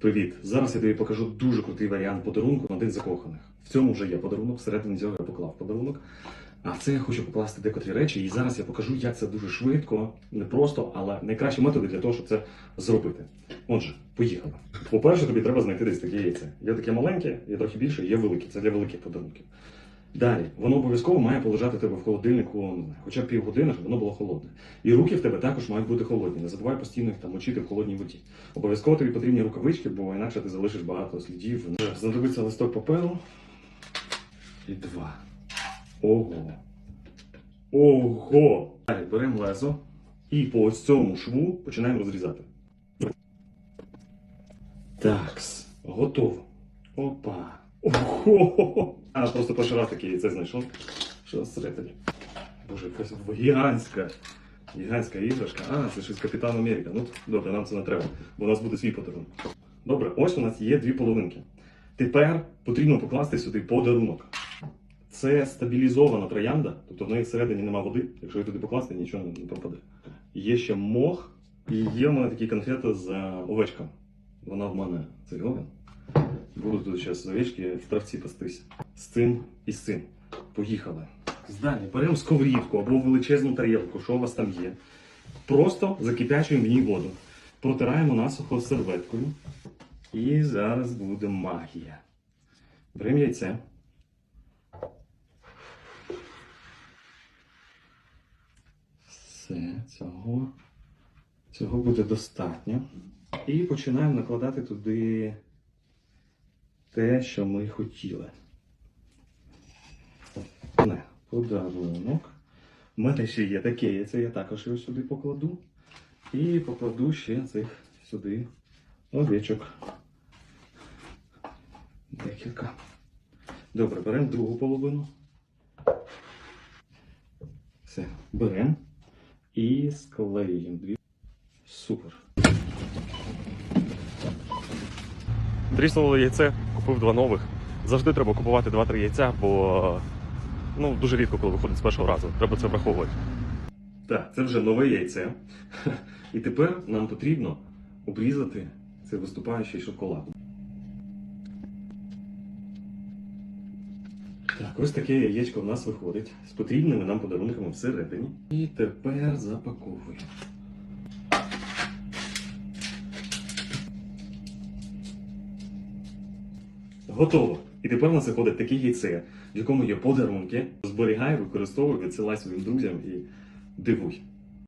Привіт! Зараз я тобі покажу дуже крутий варіант подарунку на день закоханих. В цьому вже є подарунок, всередині цього я поклав подарунок. А це я хочу покласти декотрі речі, і зараз я покажу, як це дуже швидко, не просто, але найкращі методи для того, щоб це зробити. Отже, поїхали. По-перше, тобі треба знайти десь таке яйце. Є таке маленьке, є трохи більше, є велике. Це для великих подарунків. Далі, воно обов'язково має полежати тебе в холодильнику хоча б півгодини, щоб воно було холодне. І руки в тебе також мають бути холодні. Не забувай постійно їх там мочити в холодній воді. Обов'язково тобі потрібні рукавички, бо інакше ти залишиш багато слідів. Знадобиться листок паперу і два. Ого. Ого! Далі беремо лезо і по ось цьому шву починаємо розрізати. Такс, готово. Опа. Ого! А, просто перший раз таке яйце знайшов. Що всередині? Боже, якась гігантська. Гігантська іграшка. А, це щось Капітан Америка. Ну, добре, нам це не треба, бо у нас буде свій подарунок. Добре, ось у нас є дві половинки. Тепер потрібно покласти сюди подарунок. Це стабілізована троянда, тобто в неї всередині нема води. Якщо її туди покласти, нічого не пропаде. Є ще мох, і є в мене такі конфети з е, овечками. Вона в мене цей говен. Буду тут зараз овечки в травці пастися. З цим і з цим. Поїхали. Далі беремо сковорідку або величезну тарілку, що у вас там є. Просто закипячуємо в ній воду. Протираємо насухо серветкою. І зараз буде магія. Беремо яйце. Все, цього, цього буде достатньо. І починаємо накладати туди те, що ми хотіли. Не, подарунок. У мене ще є таке яйце, я також його сюди покладу. І покладу ще цих сюди овечок. Декілька. Добре, беремо другу половину. Все, беремо і склеюємо дві. Супер. Тріснуло яйце, купив два нових. Завжди треба купувати 2-3 яйця, бо ну, дуже рідко, коли виходить з першого разу. Треба це враховувати. Так, це вже нове яйце. І тепер нам потрібно обрізати цей виступаючий шоколад. Так, ось таке яєчко в нас виходить з потрібними нам подарунками всередині. І тепер запаковуємо. Готово. І тепер у нас виходить таке яйце, в якому є подарунки. Зберігай, використовуй, відсилай своїм друзям і дивуй.